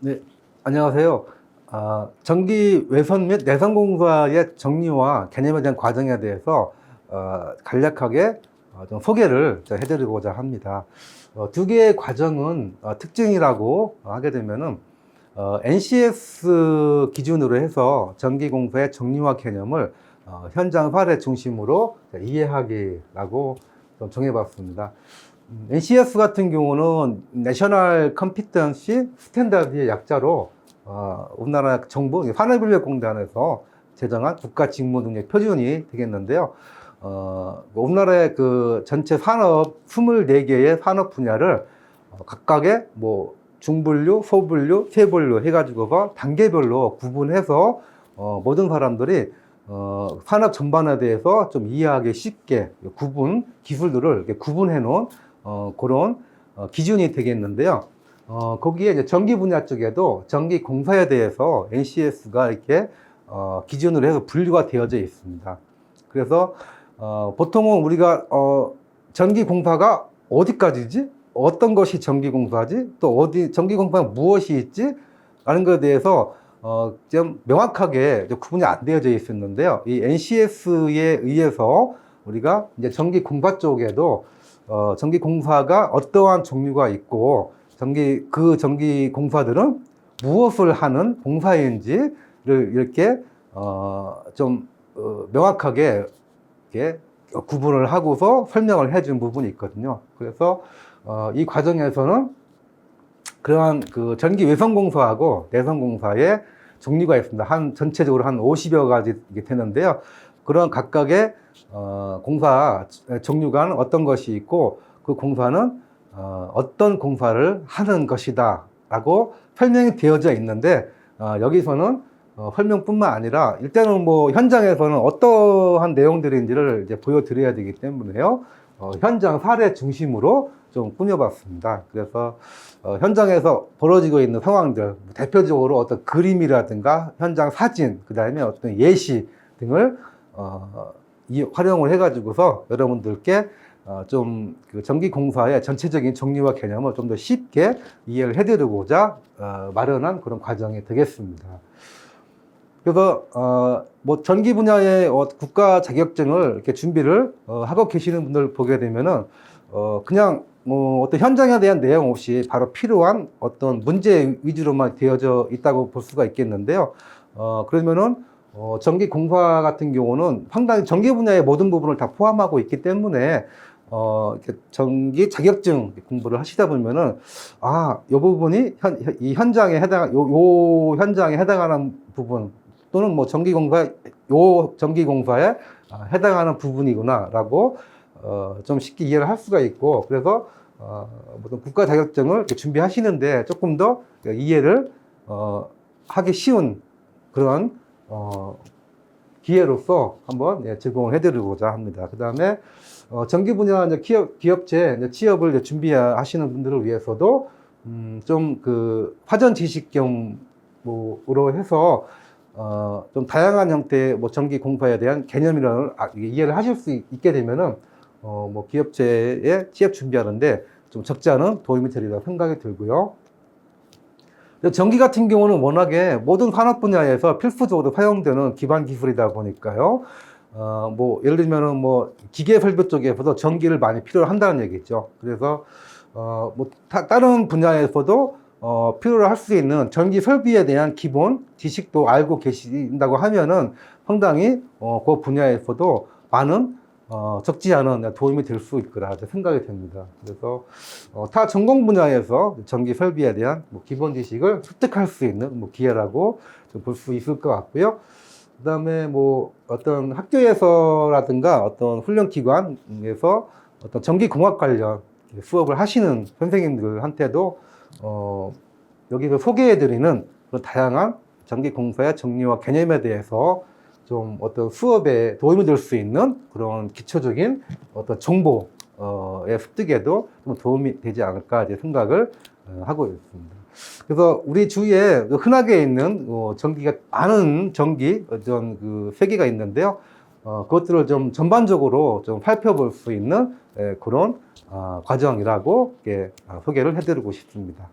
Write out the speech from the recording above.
네, 안녕하세요. 아, 전기 외선 및 내선 공사의 정리와 개념에 대한 과정에 대해서 어, 간략하게 어, 좀 소개를 좀 해드리고자 합니다. 어, 두 개의 과정은 어, 특징이라고 하게 되면은 어, NCS 기준으로 해서 전기 공사의 정리화 개념을 어, 현장 사례 중심으로 이해하기라고 좀 정해봤습니다. 음, NCS 같은 경우는 내셔널 컴피턴시 스탠다드의 약자로 어, 우리나라 정부 산업인력공단에서 제정한 국가 직무 능력 표준이 되겠는데요. 어, 우리나라의 그 전체 산업 24개의 산업 분야를 어, 각각의 뭐 중분류, 소분류, 세분류 해가지고서 단계별로 구분해서 어, 모든 사람들이 어, 산업 전반에 대해서 좀 이해하기 쉽게 구분 기술들을 이렇게 구분해 놓은 어, 그런 어, 기준이 되겠는데요. 어, 거기에 이제 전기 분야 쪽에도 전기 공사에 대해서 NCS가 이렇게 어, 기준으로 해서 분류가 되어져 있습니다. 그래서 어, 보통은 우리가 어, 전기 공사가 어디까지지? 어떤 것이 전기 공사지? 또 어디 전기 공사가 무엇이 있지? 라는 것에 대해서 어, 좀 명확하게 이제 구분이 안 되어져 있었는데요. 이 NCS에 의해서 우리가 이제 전기 공사 쪽에도 어, 전기 공사가 어떠한 종류가 있고 전기 그 전기 공사들은 무엇을 하는 공사인지를 이렇게 어, 좀 어, 명확하게 이렇게 구분을 하고서 설명을 해준 부분이 있거든요. 그래서 어, 이 과정에서는 그러한 그 전기 외선 공사하고 내선 공사의 종류가 있습니다. 한 전체적으로 한 50여 가지 되는데요. 그런 각각의 어, 공사 종류가 어떤 것이 있고 그 공사는 어, 어떤 공사를 하는 것이다 라고 설명이 되어져 있는데 어, 여기서는 어, 설명뿐만 아니라 일단은 뭐 현장에서는 어떠한 내용들인지를 이제 보여드려야 되기 때문에요. 어, 현장 사례 중심으로 좀 꾸며봤습니다. 그래서 어, 현장에서 벌어지고 있는 상황들, 대표적으로 어떤 그림이라든가 현장 사진, 그 다음에 어떤 예시 등을 어, 이, 활용을 해가지고서 여러분들께 어, 좀그 전기 공사의 전체적인 정리와 개념을 좀 더 쉽게 이해를 해드리고자 어, 마련한 그런 과정이 되겠습니다. 그래서 어, 뭐 전기 분야의 어, 국가 자격증을 이렇게 준비를 어, 하고 계시는 분들 보게 되면은 어, 그냥 뭐 어떤 현장에 대한 내용 없이 바로 필요한 어떤 문제 위주로만 되어져 있다고 볼 수가 있겠는데요. 어, 그러면은 어, 전기 공사 같은 경우는 상당히 전기 분야의 모든 부분을 다 포함하고 있기 때문에 어, 이렇게 전기 자격증 공부를 하시다 보면은 아, 요 부분이 현, 이 현장에 해당, 요, 요 현장에 해당하는 부분 또는 뭐 전기 공사, 요 전기 공사에 아, 해당하는 부분이구나라고 어, 좀 쉽게 이해를 할 수가 있고 그래서 어, 어떤 국가 자격증을 준비하시는데 조금 더 이해를 어, 하기 쉬운 그런 어, 기회로서 한번 예, 제공을 해드리고자 합니다. 그 다음에 어, 전기 분야 기업 기업체 취업을 이제 준비하시는 분들을 위해서도 음, 좀 그 화전 지식 겸으로 해서 어, 좀 다양한 형태의 뭐 전기 공사에 대한 개념이라는 아, 이해를 하실 수 있- 있게 되면은 어, 뭐 기업체에 취업 준비하는데 좀 적지 않은 도움이 되리라 생각이 들고요. 전기 같은 경우는 워낙에 모든 산업 분야에서 필수적으로 사용되는 기반 기술이다 보니까요. 어, 뭐, 예를 들면은 뭐, 기계 설비 쪽에서도 전기를 많이 필요로 한다는 얘기죠. 그래서, 어, 뭐, 다, 다른 분야에서도, 어, 필요로 할 수 있는 전기 설비에 대한 기본 지식도 알고 계신다고 하면은 상당히, 어, 그 분야에서도 많은 어, 적지 않은 도움이 될 수 있거라 생각이 됩니다. 그래서 어, 타 전공 분야에서 전기 설비에 대한 뭐 기본 지식을 습득할 수 있는 뭐 기회라고 볼 수 있을 것 같고요. 그다음에 뭐 어떤 학교에서라든가 어떤 훈련 기관에서 어떤 전기 공학 관련 수업을 하시는 선생님들한테도 어, 여기서 소개해드리는 다양한 전기 공사의 정리와 개념에 대해서 좀 어떤 수업에 도움이 될 수 있는 그런 기초적인 어떤 정보의 습득에도 좀 도움이 되지 않을까 이제 생각을 어, 하고 있습니다. 그래서 우리 주위에 흔하게 있는 어, 전기가 많은 전기 어떤 그 세계가 있는데요. 어, 그것들을 좀 전반적으로 좀 살펴볼 수 있는 예, 그런 아, 과정이라고 아, 소개를 해드리고 싶습니다.